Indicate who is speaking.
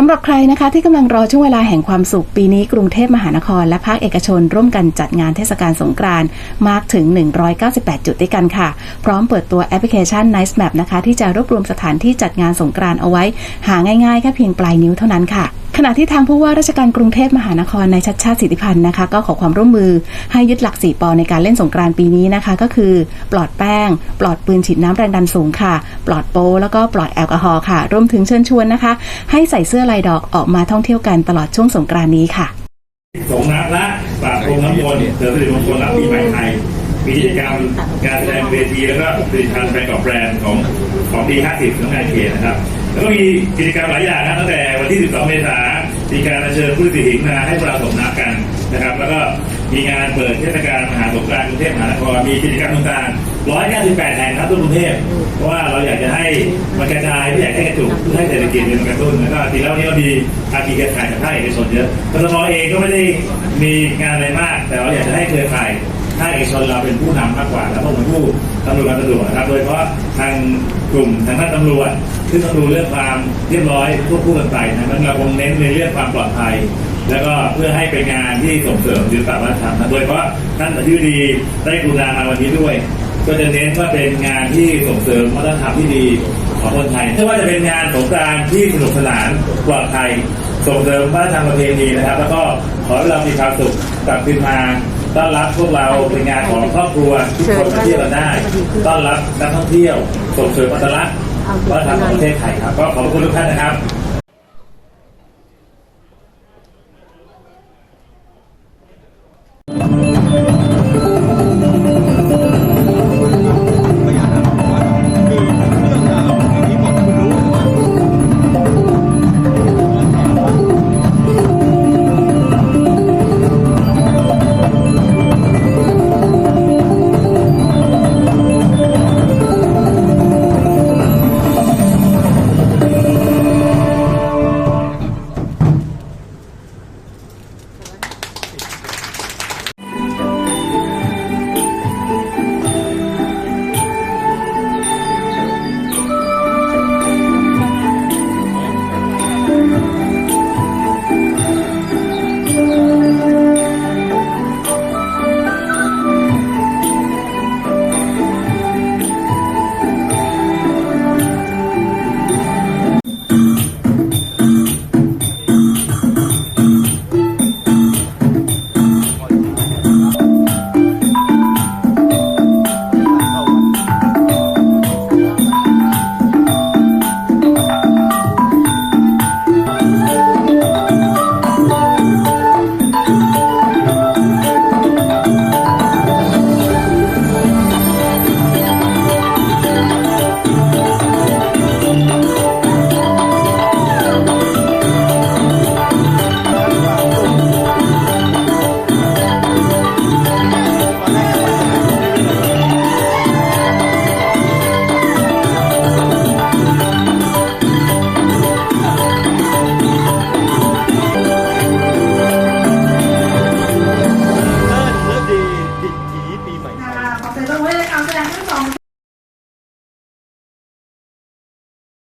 Speaker 1: สำหรับใครนะคะที่กำลังรอช่วงเวลาแห่งความสุข ปีนี้กรุงเทพมหานคร และภาคเอกชน ร่วมกันจัดงานเทศกาลสงกรานต์มากถึง 198 จุดด้วยกันค่ะ พร้อมเปิดตัวแอปพลิเคชัน Nice Map นะคะ ที่จะรวบรวมสถานที่จัดงานสงกรานต์เอาไว้ หาง่ายๆแค่เพียงปลายนิ้วเท่านั้นค่ะ ขณะที่ทางผู้ว่าราชการกรุงเทพมหานครในายชัดชาติสิทธิพันธ์นะคะ ก็ขอความร่วมมือให้ยึดหลัก4ปอในการเล่นสงกรานต์ปีนี้นะคะ ก็คือปลอดแป้ง ปลอดปืนฉีดน้ำแรงดันสูงค่ะ ปลอดโป้แล้วก็ปลอดแอลกอฮอล์ค่ะรวมถึงเชิญชวนนะคะ ให้ใส่เสื้อลายดอกออกมาท่องเที่ยวกันตลอดช่วงสงกรานต์นี้ค่ะ
Speaker 2: สงน้ำละปราบโกงน้ำมนต์เสริมสิริมงคลรับปีใหม่ไทยมีกิจกรรมการแสดงเวทีแล้วก็ผลิตภัณฑ์แบรนด์กับแบรนด์ของของปี50สำนักงานเขตนะครับ แล้วก็มีกิจกรรมหลายอย่างนะตั้งแต่วันที่ 12 เมษายน มีการอัญเชิญผู้ติหิงมาให้พวกเราสมน้ำกันนะครับ แล้วก็มีงานเปิดเทศกาลมหาสงกรานต์กรุงเทพมหานครมีกิจกรรมต่างๆ198 แห่งครับทั่วกรุงเทพเพราะว่าเราอยากจะให้มันกระจายไม่อยากให้กระจุกเพื่อให้เศรษฐกิจมันกระตุ้นแล้วก็ทีแล้วนี้เรามีภาคีเครือข่ายจากภาคเอกชนเยอะกทมเองก็ไม่ได้มีงานอะไรมาก แต่เราอยากจะให้เครือข่าย ภาคเอกชนเราเป็นผู้นำมากกว่าแล้วก็เป็นผู้ตำรวจการวกนะครับ โดยเฉพาะทางกลุ่มทางด้านตำรวจที่ต้องดูเรื่องความเรียบร้อยควบคู่กันไปนะครับเราคงเน้นในเรื่องความปลอดภัย แล้วก็เพื่อให้เป็นงานที่ส่งเสริมศิลปวัฒนธรรมนะโดยเฉพาะท่านอธิบดีได้กรุณามาวันนี้ด้วย ก็จะเน้นว่าเป็นงานที่ส่งเสริมวัฒนธรรมที่ดีของคนไทยไม่ว่าจะเป็นงานสงกรานต์ที่สนุกสนานปลอดภัยส่งเสริมวัฒนธรรมประเพณีนะครับ แล้วก็ขอให้เรามีความสุขกลับคืนมา ต้อนรับพวกเราเป็นงานของครอบครัวทุกคนมาเที่ยวกันได้ ต้อนรับนักท่องเที่ยวส่งเสริมอัตลักษณ์วัฒนธรรมของประเทศไทยครับ ก็ขอบคุณทุกท่านนะครับ